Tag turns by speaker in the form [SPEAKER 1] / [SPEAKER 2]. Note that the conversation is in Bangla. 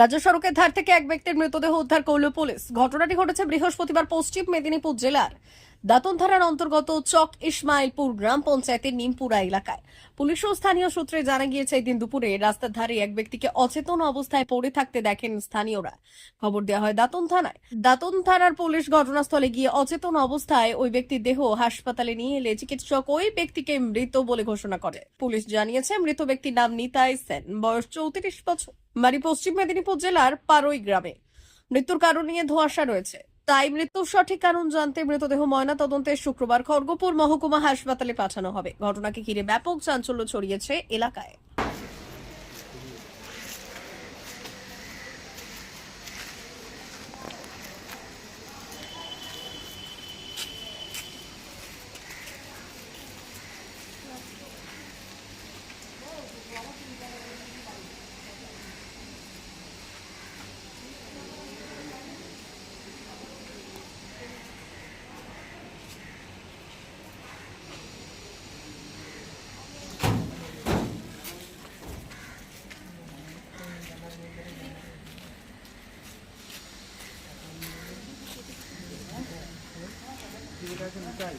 [SPEAKER 1] রাজ্য সড়কের ধার থেকে এক ব্যক্তির মৃতদেহ উদ্ধার করল পুলিশ। ঘটনাটি ঘটেছে বৃহস্পতিবার পশ্চিম মেদিনীপুর জেলার দাতন থানার অন্তর্গত চক ইসমাইলপুর গ্রাম পঞ্চায়েতের নিমপুরা এলাকায়। পুলিশ ও স্থানীয় সূত্রে জানা গিয়েছে, এদিন দুপুরে রাস্তার ধারে এক ব্যক্তিকে অচেতন অবস্থায় পড়ে থাকতে দেখেন স্থানীয়রা। খবর দেওয়া হয় দাতন থানায়। দাতন থানার পুলিশ ঘটনাস্থলে গিয়ে অচেতন অবস্থায় ওই ব্যক্তির দেহ হাসপাতালে নিয়ে এলে চিকিৎসক ওই ব্যক্তিকে মৃত বলে ঘোষণা করে। পুলিশ জানিয়েছে, মৃত ব্যক্তির নাম নিতাই সেন বয়স চৌত্রিশ বছর। বাড়ি পশ্চিম মেদিনীপুর জেলার পারই গ্রামে। মৃত্যুর কারণ নিয়ে ধোঁয়াশা রয়েছে। তাই মৃত্যুর সঠিক কারণ জানতে মৃতদেহ ময়না তদন্তে শুক্রবার খড়গপুর মহকুমা হাসপাতালে পাঠানো হবে। ঘটনাকে ঘিরে ব্যাপক চাঞ্চল্য ছড়িয়েছে এলাকায়। Gracias.